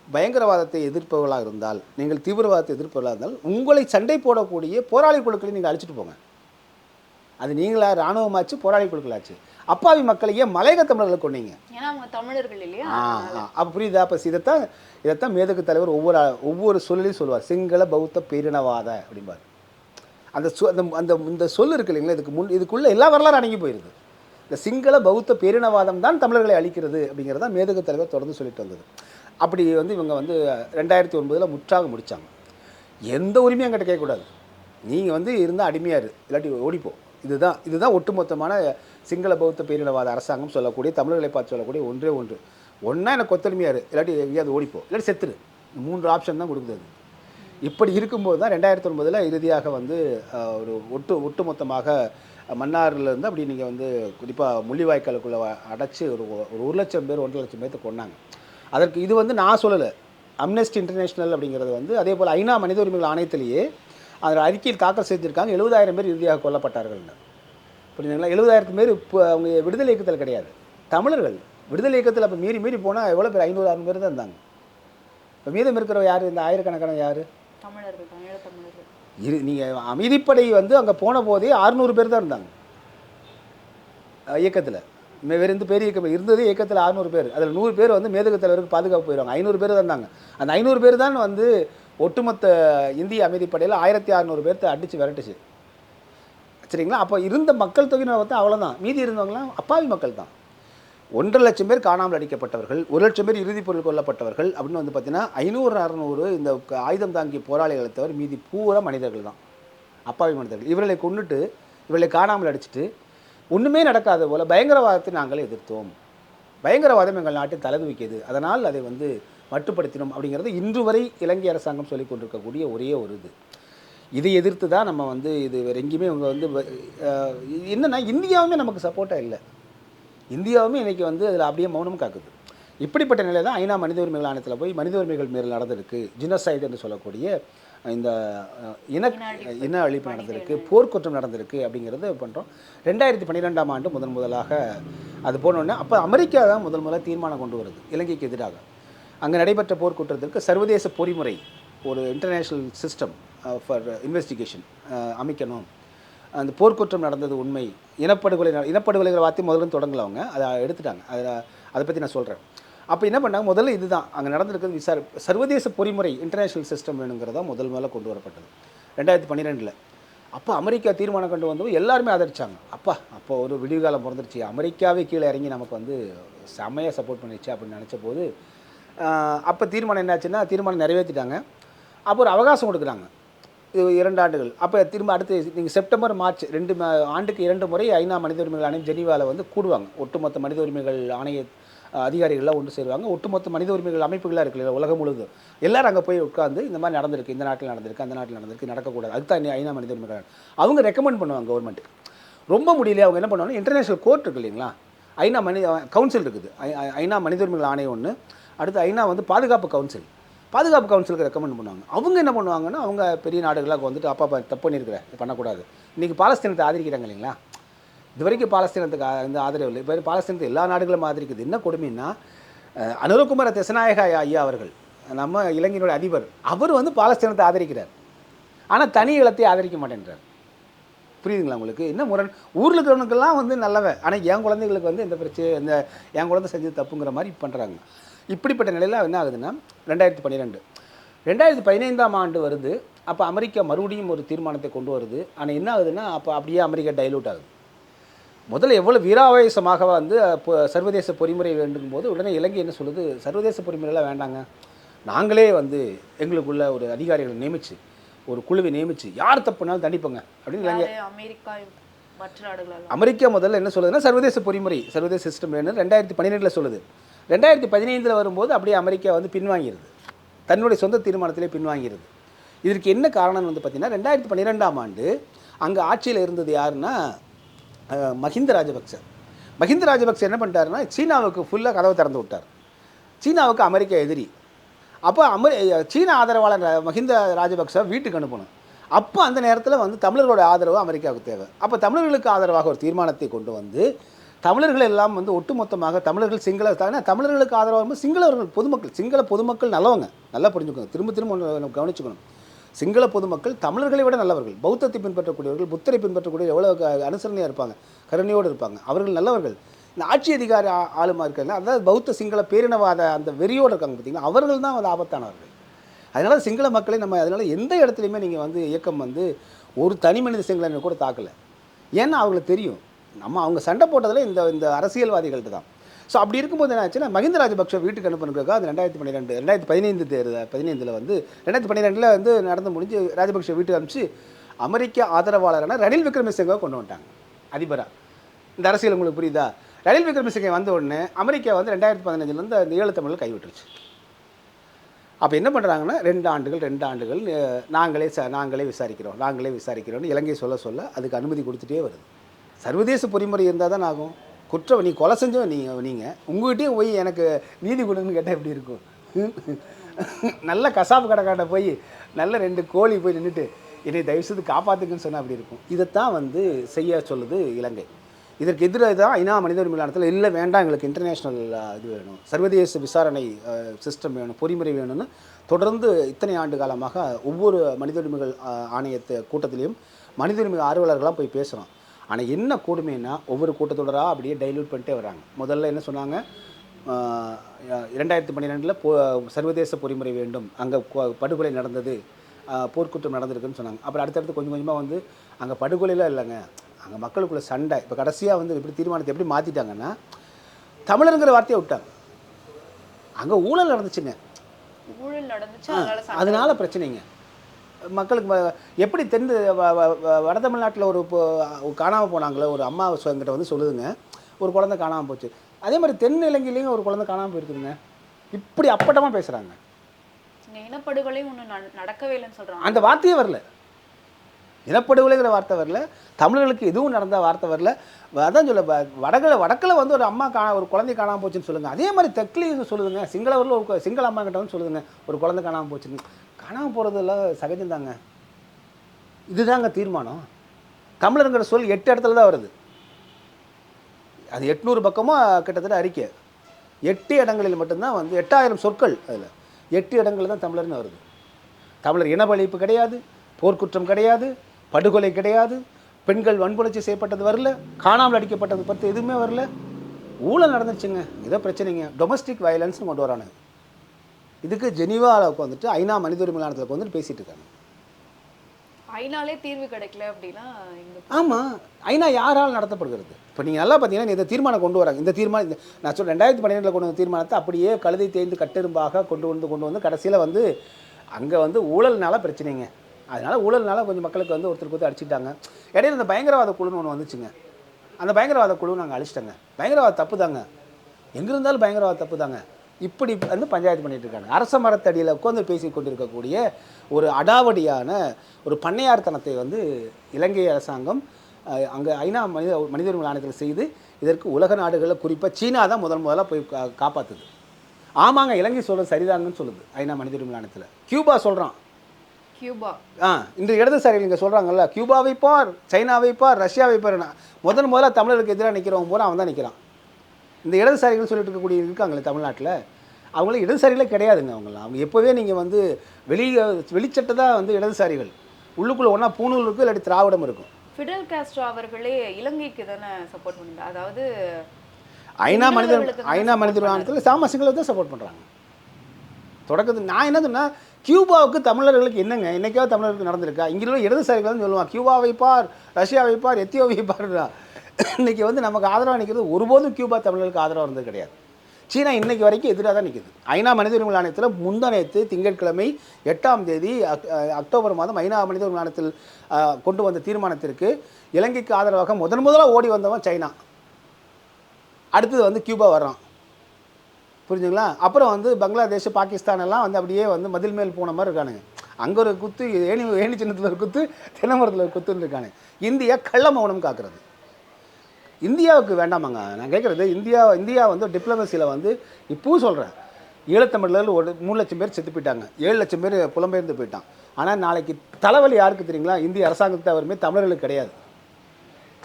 பயங்கரவாதத்தை எதிர்ப்பவர்களாக இருந்தால் நீங்கள் தீவிரவாதத்தை எதிர்ப்பவர்களாக இருந்தால் உங்களை சண்டை போடக்கூடிய போராளி குழுக்களை நீங்கள் அழைச்சிட்டு போங்க. அது நீங்களா? இராணுவமாச்சு போராளி குழுக்களாச்சு. அப்பாவி மக்களை ஏன் மலையக தமிழர்களை கொண்டீங்க ஏன்னா அவங்க தமிழர்கள் இல்லையா? ஆ அப்போ புரியுதா? அப்போ இதைத்தான் இதைத்தான் மேதகு தலைவர் ஒவ்வொரு ஒவ்வொரு சொல்லையும் சொல்லுவார். சிங்கள பௌத்த பேரினவாத அப்படிம்பார். அந்த சொ அந்த அந்த இந்த சொல் இருக்கு இல்லைங்களா? இதுக்கு முன் இதுக்குள்ள எல்லா வரலாறு அடங்கி போயிருது. இந்த சிங்கள பௌத்த பேரினவாதம் தான் தமிழர்களை அழிக்கிறது அப்படிங்கிறத மேதகு தலைவர் தொடர்ந்து சொல்லிட்டு வந்தது. அப்படி வந்து இவங்க வந்து ரெண்டாயிரத்தி ஒன்பதில் முற்றாக முடித்தாங்க எந்த உரிமையும் என்கிட்ட கேட்கக்கூடாது. நீங்கள் வந்து இருந்தால் அடிமையாக இரு. இல்லாட்டி ஓடிப்போ. இதுதான் இதுதான் ஒட்டுமொத்தமான சிங்கள பௌத்த பேரினவாத அரசாங்கம் சொல்லக்கூடிய தமிழர்களை பார்த்து சொல்லக்கூடிய ஒன்றே ஒன்று. ஒன்றா எனக்கு கொத்தடிமையாக இல்லாட்டி எங்கேயாவது ஓடிப்போ. இல்லாட்டி செத்துரு. மூன்று ஆப்ஷன் தான் கொடுக்குது அது. இப்படி இருக்கும்போது தான் ரெண்டாயிரத்தி ஒன்பதில் இறுதியாக வந்து ஒரு ஒட்டு ஒட்டுமொத்தமாக மன்னார்லேருந்து அப்படி நீங்கள் வந்து குறிப்பாக முள்ளிவாய்க்காலுக்குள்ளே அடைச்சி ஒரு ஒரு ஒரு லட்சம் பேர் ஒன்றரை லட்சம் பேர்த்து கொண்டாங்க அதற்கு இது வந்து நான் சொல்லலை. அம்னெஸ்டி இன்டர்நேஷ்னல் அப்படிங்கிறது வந்து அதே போல் ஐநா மனித உரிமைகள் ஆணையத்திலேயே அதில் அறிக்கையில் தாக்கல் செஞ்சுருக்காங்க எழுபதாயிரம் பேர் இறுதியாக கொல்லப்பட்டார்கள்னு புரியுதுங்களா? எழுபதாயிரத்து பேர் இப்போ அவங்க விடுதலை இயக்கத்தில் கிடையாது. தமிழர்கள் விடுதலை இயக்கத்தில் அப்போ மீறி மீறி போனால் எவ்வளோ பேர்? ஐநூறு அறுநூறு பேர் தான் இருந்தாங்க. இப்போ மீதம் இருக்கிற யார்? இந்த ஆயிரக்கணக்கான யார்? இரு நீங்கள் அமைதிப்படை வந்து அங்கே போன போதே அறுநூறு பேர் தான் இருந்தாங்க. இயக்கத்தில். வேறு எந்த பெரிய இயக்கம் இருந்தது இயக்கத்தில் அறுநூறு பேர். அதில் நூறு பேர் வந்து மேதகு தலைவருக்கு பாதுகாப்பு போயிடுவாங்க ஐநூறு பேர் தான் இருந்தாங்க. அந்த ஐநூறு பேர் தான் வந்து ஒட்டுமொத்த இந்திய அமைதிப்படையில் ஆயிரத்தி அறநூறு பேர்த்த அடித்து விரட்டுச்சு. சரிங்களா? அப்போ இருந்த மக்கள் தொகை பார்த்தா அவ்வளோதான் மீதி இருந்தவங்களாம் அப்பாவி மக்கள் தான். ஒன்றரை லட்சம் பேர் காணாமல் அடிக்கப்பட்டவர்கள் ஒரு லட்சம் பேர் இறுதிப் பொருள் கொல்லப்பட்டவர்கள் அப்படின்னு வந்து பார்த்தீங்கன்னா ஐநூறு அறநூறு இந்த ஆயுதம் தாங்கிய போராளிகளை தவிர மீதி பூரா மனிதர்கள் தான். அப்பாவி மனிதர்கள். இவர்களை கொண்டுட்டு இவர்களை காணாமல் அடிச்சிட்டு ஒன்றுமே நடக்காத போல் பயங்கரவாதத்தை நாங்கள் எதிர்த்தோம். பயங்கரவாதம் எங்கள் நாட்டில் தலைதூக்கியது அதனால் அதை வந்து மட்டுப்படுத்தினோம் அப்படிங்கிறது இன்று வரை இலங்கை அரசாங்கம் சொல்லிக் கொண்டிருக்கக்கூடிய ஒரே ஒரு இது. இதை எதிர்த்து தான் நம்ம வந்து இது வேறு எங்கேயுமே இவங்க வந்து என்னன்னா இந்தியாவுமே நமக்கு சப்போர்ட்டாக இல்லை. இந்தியாவுமே இன்னைக்கு வந்து அதில் அப்படியே மௌனம் காக்குது. இப்படிப்பட்ட நிலை தான் ஐநா மனித உரிமைகள் ஆணையத்தில் போய் மனித உரிமைகள் மீறல் நடந்திருக்கு. ஜினோசைடு என்று சொல்லக்கூடிய இந்த இன இன அழிப்பு நடந்திருக்கு போர்க்குற்றம் நடந்திருக்கு அப்படிங்கிறத பண்ணுறோம் ரெண்டாயிரத்தி பன்னிரெண்டாம் ஆண்டு முதன் முதலாக அது போனோடனே அப்போ அமெரிக்கா தான் முதல் முதல்ல தீர்மானம் கொண்டு வருது இலங்கைக்கு எதிராக. அங்கே நடைபெற்ற போர்க்கூட்டத்திற்கு சர்வதேச பொறிமுறை ஒரு இன்டர்நேஷ்னல் சிஸ்டம் ஃபார் இன்வெஸ்டிகேஷன் அமைக்கணும். அந்த போர்க்குற்றம் நடந்தது உண்மை. இனப்படுகொலை நட- வார்த்தை முதல்ல தொடங்கல அவங்க. அதை எடுத்துட்டாங்க. அதை அதை பற்றி நான் சொல்கிறேன் அப்போ என்ன பண்ணாங்க? முதல்ல இதுதான். அங்கே நடந்திருக்கிறது விசார சர்வதேச பொறிமுறை இன்டர்நேஷ்னல் சிஸ்டம் வேணுங்கிறதா முதல் முதல்ல கொண்டு வரப்பட்டது. ரெண்டாயிரத்தி பன்னிரெண்டில். அப்போ அமெரிக்கா தீர்மானம் கொண்டு வந்தவங்க எல்லாருமே ஆதரிச்சாங்க. அப்பா அப்போ ஒரு விடிவுகாலம் பிறந்துருச்சு. அமெரிக்காவே கீழே இறங்கி நமக்கு வந்து செம்மையாக சப்போர்ட் பண்ணிச்சு அப்படின்னு நினச்ச போது அப்போ தீர்மானம் என்னாச்சுன்னா தீர்மானம் நிறைவேற்றிட்டாங்க. அப்போ ஒரு அவகாசம் கொடுக்குறாங்க. இது இரண்டு ஆண்டுகள். அப்போ திரும்ப அடுத்து நீங்கள் செப்டம்பர் மார்ச் ரெண்டு ஆண்டுக்கு இரண்டு முறை ஐநா மனித உரிமைகள் ஆணையம் ஜெனீவாவில் வந்து கூடுவாங்க. ஒட்டுமொத்த மனித உரிமைகள் ஆணைய அதிகாரிகள்லாம் ஒன்று சேருவாங்க. ஒட்டுமொத்த மனித உரிமைகள் அமைப்புகளாக இருக்குல்ல உலகம் முழுது எல்லாரும் அங்கே போய் உட்காந்து இந்த மாதிரி நடந்திருக்கு இந்த நாட்டில் நடந்திருக்கு அந்த நாட்டில் நடந்திருக்கு நடக்கக்கூடாது. அதுதான் ஐநா மனித உரிமைகள் அவங்க ரெக்கமெண்ட் பண்ணுவாங்க கவர்மெண்ட் ரொம்ப முடியல அவங்க என்ன பண்ணுவாங்க இன்டர்நேஷனல் கோர்ட் இருக்கு இல்லைங்களா? ஐநா மனித கவுன்சில் இருக்குது. ஐ- ஐநா மனித உரிமைகள் ஆணையம் ஒன்று அடுத்து ஐநா வந்து பாதுகாப்பு கவுன்சில் பாதுகாப்பு கவுன்சிலுக்கு ரெக்கமெண்ட் பண்ணுவாங்க. அவங்க என்ன பண்ணுவாங்கன்னா அவங்க பெரிய நாடுகளாக வந்துட்டு அப்பா அப்பா தப்பு பண்ணியிருக்கிற பண்ணக்கூடாது. இன்றைக்கி பாலஸ்தீனத்தை ஆதரிக்கிறாங்க இல்லைங்களா? இது வரைக்கும் பாலஸ்தீனத்துக்கு இந்த ஆதரவு இல்லை. இப்போ பாலஸ்தீனத்தை எல்லா நாடுகளும் ஆதரிக்குது. என்ன கொடுமைன்னா அனுரகுமார திசநாயக ஐயா அவர்கள் நம்ம இளைஞனுடைய அதிபர் அவர் வந்து பாலஸ்தீனத்தை ஆதரிக்கிறார். ஆனால் தனி இலத்தை ஆதரிக்க மாட்டேன்றார். புரியுதுங்களா உங்களுக்கு? என்ன முரண்? ஊரில் இருக்கிறவனுக்கெல்லாம் வந்து நல்லவன். ஆனால் என் குழந்தைகளுக்கு வந்து இந்த பிரச்சனை இந்த என் குழந்தை செஞ்சது தப்புங்கிற மாதிரி பண்ணுறாங்க இப்படிப்பட்ட நிலையில் என்ன ஆகுதுன்னா ரெண்டாயிரத்தி பன்னிரெண்டு. ரெண்டாயிரத்தி பதினைந்தாம் ஆண்டு வருது அப்போ அமெரிக்கா மறுபடியும் ஒரு தீர்மானத்தை கொண்டு வருது. ஆனால் என்ன ஆகுதுன்னா அப்போ அப்படியே அமெரிக்கா டைலூட் ஆகுது. முதல்ல எவ்வளோ வீராவேசமாக வந்து சர்வதேச பொறிமுறை வேண்டும் போது உடனே இலங்கை என்ன சொல்லுது? சர்வதேச பொறிமுறையெல்லாம் வேண்டாங்க. நாங்களே வந்து எங்களுக்குள்ள ஒரு அதிகாரிகளை நியமிச்சு ஒரு குழுவை நியமிச்சு யார் தப்புனாலும் தண்டிப்போங்க. அப்படின்னு இலங்கை அமெரிக்கா மற்ற நாடுகள் அமெரிக்கா முதல்ல என்ன சொல்லுதுன்னா சர்வதேச பொறிமுறை சர்வதேச சிஸ்டம் வேணும் ரெண்டாயிரத்தி பன்னிரெண்டில் சொல்லுது. ரெண்டாயிரத்தி பதினைந்தில் வரும்போது அப்படியே அமெரிக்கா வந்து பின்வாங்கிடுது தன்னுடைய சொந்த தீர்மானத்திலே பின்வாங்கிடுது இதற்கு என்ன காரணம்னு வந்து பார்த்தீங்கன்னா ரெண்டாயிரத்தி பன்னிரெண்டாம் ஆண்டு அங்கே ஆட்சியில் இருந்தது யாருன்னா மஹிந்த ராஜபக்ச. மஹிந்த ராஜபக்ச என்ன பண்ணிட்டாருன்னா சீனாவுக்கு ஃபுல்லாக கதவை திறந்து விட்டார். சீனாவுக்கு அமெரிக்கா எதிரி. அப்போ அமெரி சீன ஆதரவாளர் மஹிந்த ராஜபக்ச வீட்டுக்கு அனுப்பணும். அப்போ அந்த நேரத்தில் வந்து தமிழர்களோட ஆதரவு அமெரிக்காவுக்கு தேவை. அப்போ தமிழர்களுக்கு ஆதரவாக ஒரு தீர்மானத்தை கொண்டு வந்து தமிழர்கள் எல்லாம் வந்து ஒட்டுமொத்தமாக தமிழர்கள் சிங்கள ஏன்னா தமிழர்களுக்கு ஆதரவாக இருக்கும்போது சிங்களவர்கள் பொதுமக்கள் சிங்கள பொதுமக்கள் நல்லவங்க. நல்லா புரிஞ்சுக்கணும். திரும்ப திரும்ப ஒண்ணு நம்ம கவனிச்சுக்கணும். சிங்கள பொதுமக்கள் தமிழர்களை விட நல்லவர்கள். பௌத்தத்தை பின்பற்றக்கூடியவர்கள் புத்தரை பின்பற்றக்கூடிய எவ்வளோ அனுசரணையாக இருப்பாங்க கருணையோடு இருப்பாங்க. அவர்கள் நல்லவர்கள். இந்த ஆட்சி அதிகாரி ஆளுமா இருக்காங்க அதாவது பௌத்த சிங்கள பேரினவாத அந்த வெறியோடு இருக்காங்க பார்த்தீங்கன்னா அவர்கள் தான் வந்து ஆபத்தானவர்கள். அதனால் சிங்கள மக்களை நம்ம அதனால் எந்த இடத்துலையுமே நீங்கள் வந்து இயக்கம் வந்து ஒரு தனி மனித சிங்களனை கூட தாக்கலை. ஏன்னா அவங்களுக்கு தெரியும் நம்ம அவங்க சண்டை போட்டதில் இந்த இந்த அரசியல்வாதிகள்கிட்ட தான். ஸோ அப்படி இருக்கும்போது என்ன ஆச்சுன்னா மஹிந்த ராஜபக்ஷ வீட்டுக்கு அனுப்புறதுக்காக அது ரெண்டாயிரத்தி பன்னிரெண்டு ரெண்டாயிரத்தி பதினைந்து தேர்தல் பதினைந்தில் வந்து ரெண்டாயிரத்தி பன்னிரெண்டில் வந்து நடந்து முடிஞ்சு ராஜபக்ஷ வீட்டுக்கு அனுப்பிச்சு அமெரிக்க ஆதரவாளரான ரணில் விக்ரமசிங்கவை கொண்டு வந்துட்டாங்க அதிபராக இந்த அரசியல் உங்களுக்கு புரியுதா? ரணில் விக்ரமசிங்கை வந்த உடனே அமெரிக்கா வந்து ரெண்டாயிரத்தி பதினஞ்சுலேருந்து அந்த ஈழத்தமிழில் கைவிட்டுருச்சு. அப்போ என்ன பண்ணுறாங்கன்னா ரெண்டு ஆண்டுகள் ரெண்டு ஆண்டுகள் நாங்களே ச நாங்களே விசாரிக்கிறோம் நாங்களே விசாரிக்கிறோம்னு இலங்கை சொல்ல சொல்ல அதுக்கு அனுமதி கொடுத்துட்டே வருது. சர்வதேச பொறிமுறை இருந்தால் தான் ஆகும். குற்றம் நீ கொலை செஞ்சோம் நீங்கள் நீங்கள் உங்ககிட்டயும் போய் எனக்கு நீதி கொடுன்னு கேட்டால் எப்படி இருக்கும்? நல்ல கசாப்பு கடைக்காட்ட போய் நல்ல ரெண்டு கோழி போய் நின்றுட்டு என்னை தயவுசெய்து காப்பாற்றுக்குன்னு சொன்னால் அப்படி இருக்கும். இதைத்தான் வந்து செய்ய சொல்லுது இலங்கை. இதற்கு எதிராக தான் ஐநா மனித உரிமை ஆணையத்தில் இல்லை வேண்டாம் எங்களுக்கு இன்டர்நேஷ்னல் இது வேணும். சர்வதேச விசாரணை சிஸ்டம் வேணும் பொறிமுறை வேணும்னு தொடர்ந்து இத்தனை ஆண்டு காலமாக ஒவ்வொரு மனித உரிமைகள் ஆணையத்தை ஆணையத்து கூட்டத்திலையும் மனித உரிமை ஆர்வலர்களாக போய் பேசுகிறோம் ஆனால் என்ன கொடுமைன்னா ஒவ்வொரு கூட்டத்தொடராக அப்படியே டைல்யூட் பண்ணிட்டே வராங்க முதல்ல என்ன சொன்னாங்க? இரண்டாயிரத்தி பன்னிரெண்டில் போ சர்வதேச பொறிமுறை வேண்டும். அங்கே படுகொலை நடந்தது. போர்க்குற்றம் நடந்திருக்குன்னு சொன்னாங்க. அப்புறம் அடுத்தடுத்து கொஞ்சம் கொஞ்சமாக வந்து அங்கே படுகொலைலாம் இல்லைங்க. அங்கே மக்களுக்குள்ள சண்டை. இப்போ கடைசியாக வந்து இப்படி தீர்மானத்தை எப்படி மாற்றிட்டாங்கன்னா தமிழருங்கிற வார்த்தையை விட்டாங்க. அங்கே ஊழல் நடந்துச்சுங்க. ஊழல் நடந்துச்சு அதனால பிரச்சனைங்க. மக்களுக்கு எப்படி தென் வட தமிழ்நாட்டில் ஒரு இப்போ காணாமல் போனாங்களே ஒரு அம்மா என்கிட்ட வந்து சொல்லுதுங்க. ஒரு குழந்தை காணாமல் போச்சு. அதே மாதிரி தென் இலங்கையிலையும் ஒரு குழந்தை காணாமல் போயிருக்குதுங்க. இப்படி அப்பட்டமாக பேசுகிறாங்க இங்க இனப்படுகொலை ஒண்ணு நட- நடக்கவே இல்லைன்னு சொல்றாங்க. அந்த வார்த்தையே வரல. இனப்படுகொலைங்கிற வார்த்தை வரல. தமிழர்களுக்கு எதுவும் நடந்த வார்த்தை வரல. அதான் சொல்ல வ- வடகில் வடக்கில் வந்து ஒரு அம்மா காணா ஒரு குழந்தை காணாமல் போச்சுன்னு சொல்லுங்கள் அதே மாதிரி தெற்குலேயும் சொல்லுதுங்க. சிங்களவரில் ஒரு சிங்கள அம்மா கிட்ட வந்து சொல்லுதுங்க. ஒரு குழந்தை காணாமல் போச்சுன்னு. காணாமல் போகிறதெல்லாம் சகஜம்தாங்க இதுதாங்க தீர்மானம். தமிழருங்கிற சொல் எட்டு இடத்துல தான் வருது. அது எட்நூறு பக்கமாக கிட்டத்தட்ட அறிக்கை. எட்டு இடங்களில் மட்டும்தான் வந்து எட்டாயிரம் சொற்கள் அதில். எட்டு இடங்களில் தான் தமிழர்னு வருது. தமிழர் இனப்பழிப்பு கிடையாது போர்க்குற்றம் கிடையாது படுகொலை கிடையாது. பெண்கள் வன்புணர்ச்சி செய்யப்பட்டது வரல. காணாமல் அடிக்கப்பட்டது பற்றி எதுவுமே வரல. ஊழல் நடந்துச்சுங்க இதோ பிரச்சனைங்க. டொமஸ்டிக் வயலன்ஸ்னு கொண்டு வரானுங்க. இதுக்கு ஜெனீவாவில் உட்காந்துட்டு ஐநா மனித உரிமை ஆணையத்தில் உட்காந்துட்டு பேசிட்டு இருக்காங்க. ஐநாலே தீர்வு கிடைக்கல அப்படின்னா ஆமாம் ஐநா யாரால் நடத்தப்படுகிறது? இப்போ நீங்கள் நல்லா பார்த்தீங்கன்னா இந்த தீர்மானம் கொண்டு வராங்க. இந்த தீர்மானம் இந்த- நான் சொல்ல ரெண்டாயிரத்தி பன்னிரெண்டில் கொண்டு வந்த தீர்மானத்தை அப்படியே கழுதை தேய்ந்து கட்டெரும்பாக கொண்டு வந்து கொண்டு வந்து கடைசியில் வந்து அங்கே வந்து ஊழல்னால பிரச்சனைங்க. அதனால் ஊழல்னால கொஞ்சம் மக்களுக்கு வந்து ஒருத்தருக்கு ஒருத்தர் அடிச்சுட்டாங்க இடையில இந்த பயங்கரவாத குழுன்னு ஒன்று வந்துச்சுங்க. அந்த பயங்கரவாத குழு நாங்கள் அழிச்சிட்டோங்க. பயங்கரவாத தப்பு தாங்க எங்கே இருந்தாலும் பயங்கரவாத தப்பு தாங்க இப்படி வந்து பஞ்சாயத்து பண்ணிட்டு இருக்காங்க. அரச மரத்தடியில் உட்காந்து பேசி கொண்டிருக்கக்கூடிய ஒரு அடாவடியான ஒரு பண்ணையார்த்தனத்தை வந்து இலங்கை அரசாங்கம் அங்கே ஐநா மனித மனித உரிமை ஆணையத்தில் செய்து இதற்கு உலக நாடுகளில் குறிப்பாக சீனா தான் முதல் முதலாக போய் காப்பாற்றுது ஆமாங்க இலங்கை சொல்கிறது சரிதாங்கன்னு சொல்லுது ஐநா மனித உரிமை ஆணையத்தில். கியூபா சொல்கிறான் கியூபா. ஆ இன்று இடதுசாரிகள் இங்கே சொல்கிறாங்கல்ல கியூபாவை பார் சைனாவை பார் ரஷ்யாவை பார் முதன் முதல்ல தமிழருக்கு எதிராக நிற்கிறவங்க பூரா அவன் தான் நிற்கிறான் இந்த இடதுசாரிகள் சொல்லிட்டு இருக்கக்கூடிய இருக்காங்களே தமிழ்நாட்டில் அவங்களும் இடதுசாரிகளே கிடையாதுங்க அவங்களாம் அவங்க எப்போவே நீங்கள் வந்து வெளி வெளிச்சட்டை தான் வந்து இடதுசாரிகள் உள்ளுக்குள்ளே ஒன்றா பூணூல் இருக்கும் இல்லாட்டி திராவிடம் இருக்கும். ஃபிடல் காஸ்ட்ரோ அவர்களே இலங்கைக்கு தானே சப்போர்ட் பண்ணிருந்தார் அதாவது ஐநா மனித சிங்களவர்களுக்கு தான் ஐநா support மனித உரிமையானத்தில் சாமா சிங்களை தான் சப்போர்ட் பண்ணுறாங்க தொடக்கத்தில் நான் என்ன சொன்னா கியூபாவுக்கு தமிழர்களுக்கு என்னங்க? என்னைக்காவது தமிழர்களுக்கு நடந்திருக்கா? இங்கே உள்ள இடதுசாரிகள் சொல்லுவான் கியூபாவை பார் ரஷ்யாவை பார் எத்தியோவை பாருடா. இன்னைக்கு வந்து நமக்கு ஆதரவாக நிற்கிறது ஒருபோதும் கியூபா தமிழர்களுக்கு ஆதரவாக இருந்தது கிடையாது. சீனா இன்னைக்கு வரைக்கும் எதிராக தான் நிற்கிது ஐநா மனித உரிமை ஆணையத்தில் முந்தநேற்று திங்கட்கிழமை எட்டாம் தேதி அக்- அக்டோபர் மாதம் ஐநா மனித உரிமை ஆணையத்தில் கொண்டு வந்த தீர்மானத்திற்கு இலங்கைக்கு ஆதரவாக முதன் முதலாக ஓடி வந்தவன் சைனா. அடுத்தது வந்து கியூபா வர்றான். புரிஞ்சுங்களா? அப்புறம் வந்து பங்களாதேஷ் பாகிஸ்தான் எல்லாம் வந்து அப்படியே வந்து மதில் மேல் போன மாதிரி இருக்கானுங்க. அங்கே ஒரு குத்து ஏணி ஏணி சின்னத்தில் ஒரு குத்து தென்னமரத்தில் ஒரு குத்துன்னு இருக்கானு இந்தியா கள்ள மௌனம் காக்கிறது. இந்தியாவுக்கு வேண்டாமாங்க. நான் கேட்குறது இந்தியா இந்தியா வந்து டிப்ளமசியில் வந்து இப்பவும் சொல்கிறேன் ஈழத்தமிழர்கள் ஒரு மூணு லட்சம் பேர் செத்து போயிட்டாங்க. ஏழு லட்சம் பேர் புலம்பெயர்ந்து போயிட்டான். ஆனால் நாளைக்கு தலைவலி யாருக்கு தெரியுங்களா? இந்திய அரசாங்கத்தை அவருமே தமிழர்களுக்கு கிடையாது.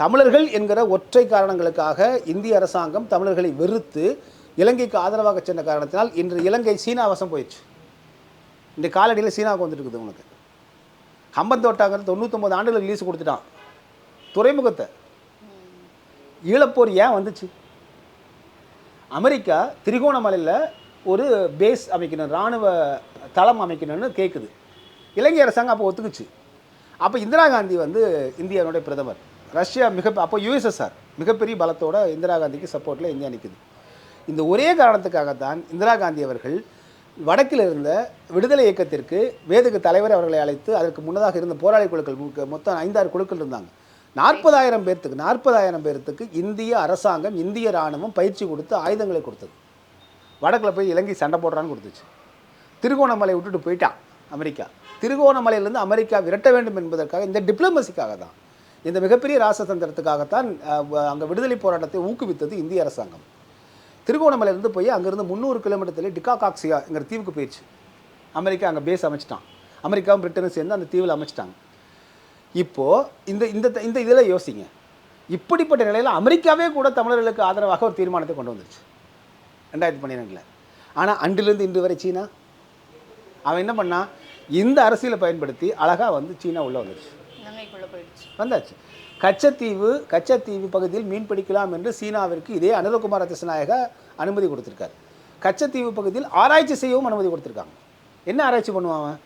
தமிழர்கள் என்கிற ஒற்றை காரணங்களுக்காக இந்திய அரசாங்கம் தமிழர்களை வெறுத்து இலங்கைக்கு ஆதரவாக சென்ற காரணத்தினால் இன்று இலங்கை சீனா வசம் போயிடுச்சு. இந்த காலடியில் சீனாவுக்கு வந்துட்டு இருக்குது உனக்கு. ஹம்பந்தோட்டாங்கிற தொண்ணூற்றொம்பது ஆண்டுகள் லீஸ் கொடுத்துட்டான். துறைமுகத்தை. ஈழப்போர் ஏன் வந்துச்சு? அமெரிக்கா திரிகோணமலையில் ஒரு பேஸ் அமைக்கணும் இராணுவ தளம் அமைக்கணும்னு கேட்குது இலங்கை அரசாங்கம் அப்போ ஒத்துக்குச்சு. அப்போ இந்திரா காந்தி வந்து இந்தியாவுடைய பிரதமர். ரஷ்யா மிக அப்போ யுஎஸ்எஸ்ஆர் மிகப்பெரிய பலத்தோட இந்திரா காந்திக்கு சப்போர்ட்டில் இந்தியா நிற்குது இந்த ஒரே காரணத்துக்காகத்தான் இந்திரா காந்தி அவர்கள் வடக்கில் இருந்த விடுதலை இயக்கத்திற்கு வேதுக்கு தலைவர் அவர்களை அழைத்து அதற்கு முன்னதாக இருந்த போராளி குழுக்கள் மொத்தம் ஐந்தாறு குழுக்கள் இருந்தாங்க. நாற்பதாயிரம் பேர்த்துக்கு நாற்பதாயிரம் பேர்த்துக்கு இந்திய அரசாங்கம் இந்திய இராணுவம் பயிற்சி கொடுத்து ஆயுதங்களை கொடுத்தது. வடக்கில் போய் இலங்கை சண்டை போடுறான்னு கொடுத்துச்சு. திருகோணமலை விட்டுட்டு போயிட்டான் அமெரிக்கா. திருகோணமலையிலேருந்து அமெரிக்கா விரட்ட வேண்டும் என்பதற்காக இந்த டிப்ளமசிக்காக தான் இந்த மிகப்பெரிய ராசதந்திரத்துக்காகத்தான் அங்கே விடுதலை போராட்டத்தை ஊக்குவித்தது இந்திய அரசாங்கம். திருகோணமலையிலேருந்து போய் அங்கேருந்து முந்நூறு கிலோமீட்டர் தள்ளி டிகாகாக்சியாங்கிற தீவுக்கு போயிடுச்சு அமெரிக்கா அங்கே பேஸ் அமைச்சிட்டான். அமெரிக்காவும் பிரிட்டனும் சேர்ந்து அந்த தீவில் அமைச்சிட்டாங்க. இப்போது இந்த இந்த இந்த இதில் யோசிங்க. இப்படிப்பட்ட நிலையில் அமெரிக்காவே கூட தமிழர்களுக்கு ஆதரவாக ஒரு தீர்மானத்தை கொண்டு வந்துருச்சு. ரெண்டாயிரத்தி பன்னிரெண்டில். ஆனால் அன்றிலிருந்து இன்று வரை சீனா? அவன் என்ன பண்ணான்? இந்த அரசியலை பயன்படுத்தி அழகாக வந்து சீனா உள்ளே வந்துருச்சு. போயிடுச்சு. வந்தாச்சு. கச்சத்தீவு கச்சத்தீவு பகுதியில் மீன் பிடிக்கலாம் என்று சீனாவிற்கு இதே அனுரகுமார திசநாயக அனுமதி கொடுத்துருக்காரு. கச்சத்தீவு பகுதியில் ஆராய்ச்சி செய்யவும் அனுமதி கொடுத்துருக்காங்க. என்ன ஆராய்ச்சி பண்ணுவான் அவன்?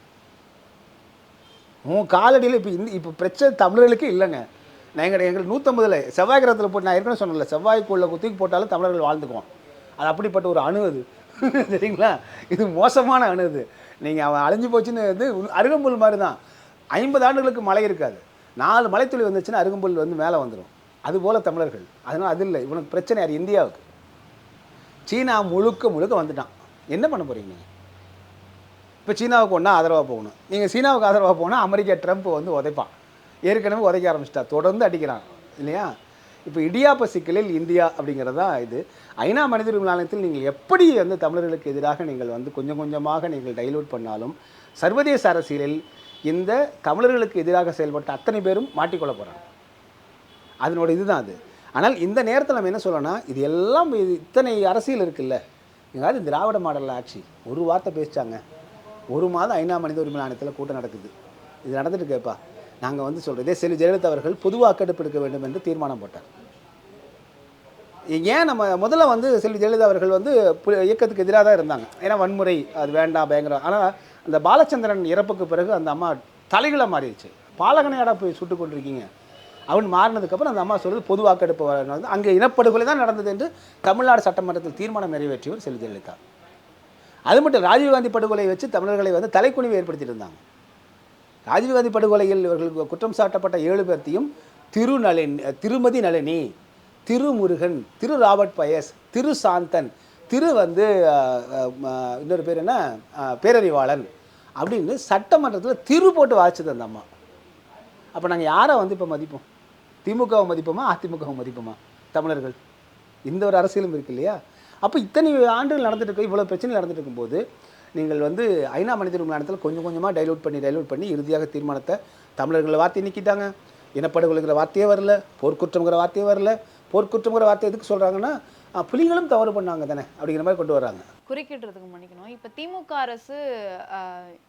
உன் காலடியில் இப்போ இந்த இப்போ பிரச்சனை தமிழர்களுக்கு இல்லைங்க. நான் நாங்கள் எங்களுக்கு நூற்றம்பதில் செவ்வாய் கிரகத்தில் போட்டு நான் ஏற்கனவே சொன்னல செவ்வாய்க்குள்ள குத்திக்கு போட்டாலும் தமிழர்கள் வாழ்ந்துக்குவோம் அது அப்படிப்பட்ட ஒரு அணு அது. சரிங்களா? இது மோசமான அணு அது. நீங்கள் அவன் அழிஞ்சு போச்சுன்னு வந்து அருகம்புல் மாதிரி தான் ஐம்பது ஆண்டுகளுக்கு மழை இருக்காது. நாலு மலைத்துளி வந்துச்சுன்னா அருகம்புல் வந்து மேலே வந்துடும் அதுபோல் தமிழர்கள். அதனால் அது இல்லை. இவனுக்கு பிரச்சனை யார்? இந்தியாவுக்கு. சீனா முழுக்க முழுக்க வந்துட்டான். என்ன பண்ண போகிறீங்க இப்போ சீனாவுக்கு ஒன்றா ஆதரவாக போகணும். நீங்கள் சீனாவுக்கு ஆதரவாக போனால் அமெரிக்கா ட்ரம்ப் வந்து உதைப்பான். ஏற்கனவே உதைக்க ஆரம்பிச்சிட்டா தொடர்ந்து அடிக்கிறான். இல்லையா? இப்போ இடியாப்ப சிக்கலில் இந்தியா அப்படிங்கிறது தான் இது. ஐநா மனித உரிமை ஆணையத்தில் நீங்கள் எப்படி வந்து தமிழர்களுக்கு எதிராக நீங்கள் வந்து கொஞ்சம் கொஞ்சமாக நீங்கள் டைலூட் பண்ணாலும் சர்வதேச அரசியலில் இந்த தமிழர்களுக்கு எதிராக செயல்பட்ட அத்தனை பேரும் மாட்டிக்கொள்ள போகிறாங்க அதனோட இதுதான் அது. ஆனால் இந்த நேரத்தில் நம்ம என்ன சொல்லணும்னா இது எல்லாம் இது இத்தனை அரசியல் இருக்குல்ல? எங்காவது திராவிட மாடலில் ஆட்சி ஒரு வார்த்தை பேசிச்சாங்க. ஒரு மாதம் ஐநா மனித உரிமை ஆணையத்தில் கூட்டம் நடக்குது. இது நடந்துட்டு கேட்பா நாங்கள் வந்து சொல்கிறதே செல்வி ஜெயலலிதா அவர்கள் பொதுவாக வாக்கெடுப்பு எடுக்க வேண்டும் என்று தீர்மானம் போட்டார். ஏன் நம்ம முதல்ல வந்து செல்வி ஜெயலலிதா அவர்கள் வந்து பு- இயக்கத்துக்கு எதிராக தான் இருந்தாங்க. ஏன்னா வன்முறை அது வேண்டாம் பயங்கரம். ஆனால் அந்த பாலச்சந்திரன் இறப்புக்கு பிறகு அந்த அம்மா தலைகளை மாறிடுச்சு. பாலகனையாடா போய் சுட்டு கொண்டிருக்கீங்க? அவன் மாறினதுக்கப்புறம் அந்த அம்மா சொல்கிறது பொது வாக்கெடுப்பு வந்து அங்கே இனப்படுகொலை தான் நடந்தது என்று தமிழ்நாடு சட்டமன்றத்தில் தீர்மானம் நிறைவேற்றியவர் செல்வி ஜெயலலிதா அது மட்டும் ராஜீவ்காந்தி படுகொலை வச்சு தமிழர்களை வந்து தலைக்குனிவு ஏற்படுத்திட்டு இருந்தாங்க ராஜீவ்காந்தி படுகொலையில் இவர்கள் குற்றம் சாட்டப்பட்ட ஏழு பேர்த்தையும் திருநளின் திருமதி நளினி திருமுருகன் திரு ராபர்ட் பயஸ் திரு சாந்தன் திரு வந்து இன்னொரு பேர் என்ன? பேரறிவாளன் அப்படின்னு சட்டமன்றத்தில் திரு போட்டு வாசிச்சது அந்த அம்மா. அப்போ நாங்கள் யாரை வந்து இப்போ மதிப்போம்? திமுகவை மதிப்போமா அதிமுகவை மதிப்போமா? தமிழர்கள். இந்த ஒரு அரசியலும் இருக்கு இல்லையா? அப்போ இத்தனை ஆண்டுகள் நடந்துட்டு இருக்கு இவ்வளோ பிரச்சனை நடந்துட்டு இருக்கும்போது நீங்கள் வந்து ஐநா மனித உரிமை ஆணையத்தில் கொஞ்சம் கொஞ்சமாக டைலூட் பண்ணி டைலூட் பண்ணி இறுதியாக தீர்மானத்தை தமிழர்களை வார்த்தையை நிற்கிட்டாங்க இனப்படுகொலைங்கிற வார்த்தையே வரல போர்க்குற்றங்கிற வார்த்தையே வரல. போர்க்குற்றங்கிற வார்த்தை எதுக்கு சொல்கிறாங்கன்னா புலிகளும் தவறு பண்ணாங்க தானே? அப்படிங்கிற மாதிரி கொண்டு வராங்க குறுக்கிடுறதுக்கு மன்னிக்கணும். இப்ப திமுக அரசு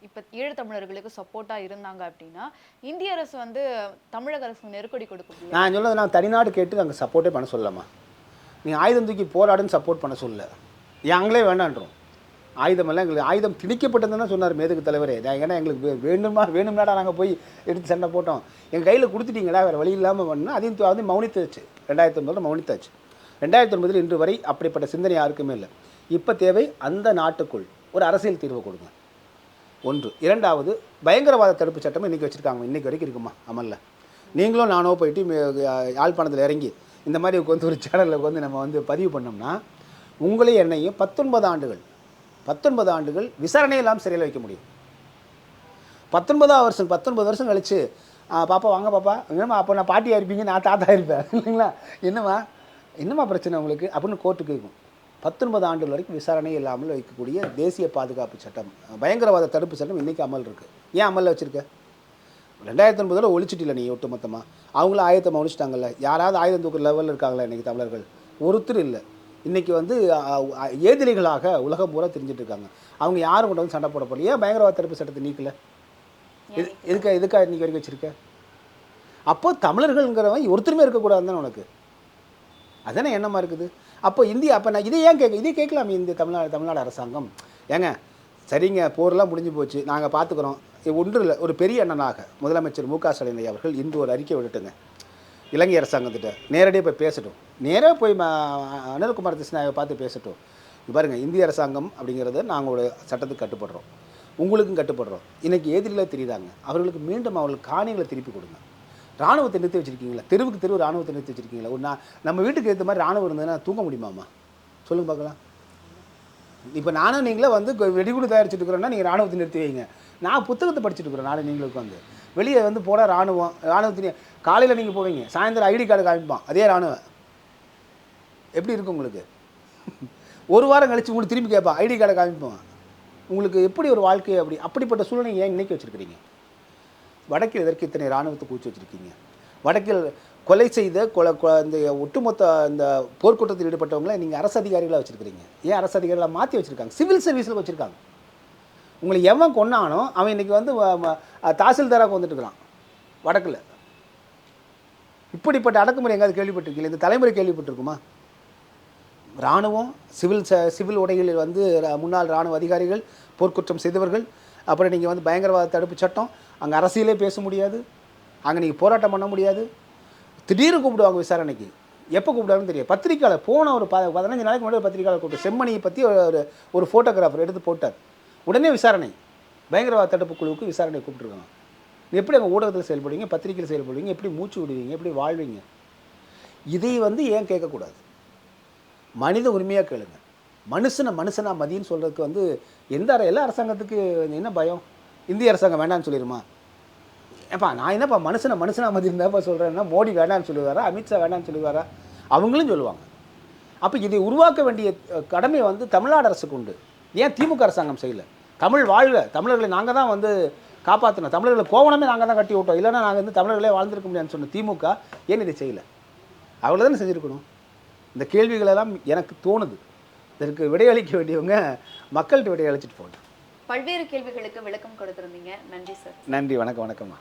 இப்ப ஈழத்தமிழர்களுக்கு சப்போர்ட்டா இருந்தாங்க அப்படின்னா இந்திய அரசு வந்து தமிழக அரசு நெருக்கடி கொடுக்க முடியும் நான் சொல்றது நான் தனிநாடு கேட்டு நாங்கள் சப்போர்ட்டே பண்ண சொல்லலாமா? நீங்கள் ஆயுதம் தூக்கி போராடுன்னு சப்போர்ட் பண்ண சொல்லல நாங்களே வேண்டான்றோம். ஆயுதமெல்லாம் எங்களுக்கு ஆயுதம் திணிக்கப்பட்டதுன்னு சொன்னார் மேதுக்கு தலைவரே. நான் ஏன்னா எங்களுக்கு வேணுமா வேணும்னாடா நாங்கள் போய் எடுத்து சண்டை போட்டோம். எங்கள் கையில் கொடுத்துட்டீங்களா வேறு வழி இல்லாமல் பண்ணால் அதையும் து- அதையும் மௌனித்தாச்சு. ரெண்டாயிரத்தி ஒன்பதில் மௌனித்தாச்சு. ரெண்டாயிரத்தி ஒன்பதில் இன்று வரை அப்படிப்பட்ட சிந்தனை யாருக்குமே இல்லை. இப்போ தேவை அந்த நாட்டுக்குள் ஒரு அரசியல் தீர்வு கொடுங்க. ஒன்று. இரண்டாவது பயங்கரவாத தடுப்பு சட்டம் இன்றைக்கி வச்சுருக்காங்க. இன்றைக்கி வரைக்கும் இருக்குமா? அமலில். நீங்களும் நானோ போயிட்டு யாழ்ப்பாணத்தில் இறங்கி இந்த மாதிரி வந்து ஒரு சேனலில் வந்து நம்ம வந்து பதிவு பண்ணோம்னா உங்களையும் என்னையும் பத்தொன்பது ஆண்டுகள் பத்தொன்பது ஆண்டுகள் விசாரணை இல்லாமல் சிறையில் வைக்க முடியும். பத்தொன்பதாவது வருஷம் பத்தொன்பது வருஷம் கழித்து பாப்பா வாங்க பாப்பா. என்னம்மா அப்போ நான் பாட்டியாக இருப்பீங்க? நான் தாத்தா இருப்பேன். இல்லைங்களா? என்னம்மா? என்னம்மா பிரச்சனை உங்களுக்கு? அப்படின்னு கோர்ட்டு கேட்கும். பத்தொன்பது ஆண்டுகள் வரைக்கும் விசாரணை இல்லாமல் வைக்கக்கூடிய தேசிய பாதுகாப்பு சட்டம். பயங்கரவாத தடுப்பு சட்டம் இன்றைக்கி அமல் இருக்குது ஏன் அமலில் வச்சுருக்க? ரெண்டாயிரத்தி ஒன்பதில் ஒழிச்சிட்டில்ல நீ ஒட்டுமொத்தமாக அவங்களும் ஆயுதத்தை ஒழிச்சிட்டாங்கல்ல யாராவது ஆயுதம் தூக்கிற லெவலில் இருக்காங்களா இன்றைக்கி தமிழர்கள்? ஒருத்தர் இல்லை. இன்றைக்கி வந்து ஏதிரிகளாக உலகம் பூரா தெரிஞ்சிட்டு இருக்காங்க. அவங்க யாரும் கொண்டு வந்து சண்டை போட போகல ஏன் பயங்கரவாத தடுப்பு சட்டத்தை நீக்கல? எது எதுக்கா எதுக்கா இன்றைக்கி வரைக்கும் வச்சிருக்க? அப்போ தமிழர்கள்ங்கிறவன் ஒருத்தருமே இருக்கக்கூடாது தானே உனக்கு? அதானே எண்ணமாக இருக்குது? அப்போ இந்தியா அப்போ நான் இதை ஏன் கேட்க இதே கேட்கலாமே இந்த தமிழ்நாடு தமிழ்நாடு அரசாங்கம். ஏங்க சரிங்க போரெல்லாம் முடிஞ்சு போச்சு. நாங்கள் பார்த்துக்குறோம் ஒன்றும் இல்லை ஒரு பெரிய அண்ணனாக முதலமைச்சர் மு க ஸ்டாலின் ஐயா அவர்கள் இன்று ஒரு அறிக்கை விட்டுட்டுங்க. இலங்கை அரசாங்கத்திட்ட நேரடியாக போய் பேசட்டும். நேராக போய் அனில்குமார் கிருஷ்ணாவை பார்த்து பேசட்டும். பாருங்கள் இந்திய அரசாங்கம் அப்படிங்கிறத நாங்களோட சட்டத்துக்கு கட்டுப்படுறோம். உங்களுக்கும் கட்டுப்படுறோம். இன்றைக்கி எதிரில் தெரியுதாங்க? அவர்களுக்கு மீண்டும் அவர்களுக்கு காணிகளை திருப்பி கொடுங்க. ராணுவத்தை நிறுத்தி வச்சுருக்கீங்களா? தெருவுக்கு தெருவு ராணுவத்தை நிறுத்தி வச்சுருக்கீங்களா? ஒரு நான் நம்ம வீட்டுக்கு ஏற்ற மாதிரி ராணுவம் இருந்ததுன்னா தூங்க முடியுமாம்மா? சொல்லுங்கள் பார்க்கலாம். இப்போ நானும் நீங்களே வந்து வெடிகுடு தயாரிச்சுட்டு இருக்கிறோன்னா நீங்கள் ராணுவத்தை நிறுத்தி வைங்க. நான் புத்தகத்தை படிச்சுட்டு இருக்கிறேன் நானும் நீங்களுக்கு வந்து வெளியே வந்து போனால் ராணுவம் ராணுவத்தின் காலையில் நீங்கள் போவீங்க சாயந்தரம் ஐடி கார்டு காமிப்பான் அதே ராணுவம் எப்படி இருக்கும் உங்களுக்கு? ஒரு வாரம் கழித்து உங்களுக்கு திரும்பி கேட்பான் ஐடி கார்டை காமிப்பான். உங்களுக்கு எப்படி ஒரு வாழ்க்கை அப்படி அப்படிப்பட்ட சூழ்நிலை ஏன் இன்னைக்கு வச்சுருக்கிறீங்க? வடக்கில் எதற்கு இத்தனை இராணுவத்தை கூச்சி வச்சுருக்கீங்க? வடக்கில் கொலை செய்த கொலை கொ- இந்த ஒட்டுமொத்த இந்த போர்க்கூட்டத்தில் ஈடுபட்டவங்களை நீங்கள் அரசு அதிகாரிகளாக வச்சுருக்கிறீங்க. ஏன் அரசு அதிகாரிகளாக மாற்றி வச்சுருக்காங்க? சிவில் சர்வீஸில் வச்சுருக்காங்க. உங்களை எவன் கொன்னானோ அவன் இன்னைக்கு வந்து தாசில்தாராக வந்துட்டுருக்கிறான் வடக்கில். இப்படிப்பட்ட அடக்குமுறை எங்காவது கேள்விப்பட்டிருக்கீங்க இந்த தலைமுறை கேள்விப்பட்டிருக்குமா? இராணுவம் சிவில் ச சிவில் உடைகளில் வந்து முன்னாள் இராணுவ அதிகாரிகள் போர்க்குற்றம் செய்தவர்கள் அப்புறம் நீங்கள் வந்து பயங்கரவாத தடுப்பு சட்டம் அங்கே அரசியலே பேச முடியாது. அங்கே நீங்கள் போராட்டம் பண்ண முடியாது. திடீர்னு கூப்பிடுவாங்க விசாரணைக்கு. எப்போ கூப்பிடுவாங்கன்னு தெரியும் பத்திரிக்கையாளர் போன ஒரு ப பதினஞ்சு நாளைக்கு முன்னாடி ஒரு பத்திரிக்கையாளர் கூப்பிட்டு செம்மணியை பற்றி ஒரு ஒரு ஃபோட்டோகிராஃபர் எடுத்து போட்டார். உடனே விசாரணை. பயங்கரவாத தடுப்பு குழுவுக்கு விசாரணை கூப்பிட்டுருக்காங்க. நீ எப்படி அங்கே ஊடகத்தில் செயல்படுவீங்க? பத்திரிக்கையில் செயல்படுவீங்க? எப்படி மூச்சு விடுவீங்க? எப்படி வாழ்வீங்க? இதை வந்து ஏன் கேட்கக்கூடாது? மனித உரிமையாக கேளுங்க. மனுஷனை மனுஷனா மதின்னு சொல்கிறதுக்கு வந்து எந்த எல்லா அரசாங்கத்துக்கு என்ன பயம்? இந்திய அரசாங்கம் வேண்டாம்னு சொல்லிடுமா ஏப்பா நான் என்னப்பா மனுஷனை மனுஷனாக மதி இருந்தாப்பா சொல்கிறேன்னா மோடி வேண்டாம்னு சொல்லுவாரா? அமித்ஷா வேண்டாம்னு சொல்லுவாரா? அவங்களும் சொல்லுவாங்க. அப்போ இதை உருவாக்க வேண்டிய கடமையை கடமை வந்து தமிழ்நாடு அரசுக்கு உண்டு. ஏன் திமுக அரசாங்கம் செய்யலை? தமிழ் வாழ்க. தமிழர்களை நாங்கள் தான் வந்து காப்பாற்றணும் தமிழர்களை கோவணமே நாங்கள் தான் கட்டி விட்டோம். இல்லைன்னா நாங்கள் வந்து தமிழர்களே வாழ்ந்திருக்க முடியாதுன்னு சொன்ன திமுக ஏன் இதை செய்யலை? அவ்வளோ தானே செஞ்சுருக்கணும். இந்த கேள்விகளெல்லாம் எனக்கு தோணுது. இதற்கு விடையளிக்க வேண்டியவங்க மக்கள்கிட்ட விடையளிச்சிட்டு போகணும் பல்வேறு கேள்விகளுக்கு விளக்கம் கொடுத்திருந்தீங்க. நன்றி சார். நன்றி வணக்கம் வணக்கம்மா.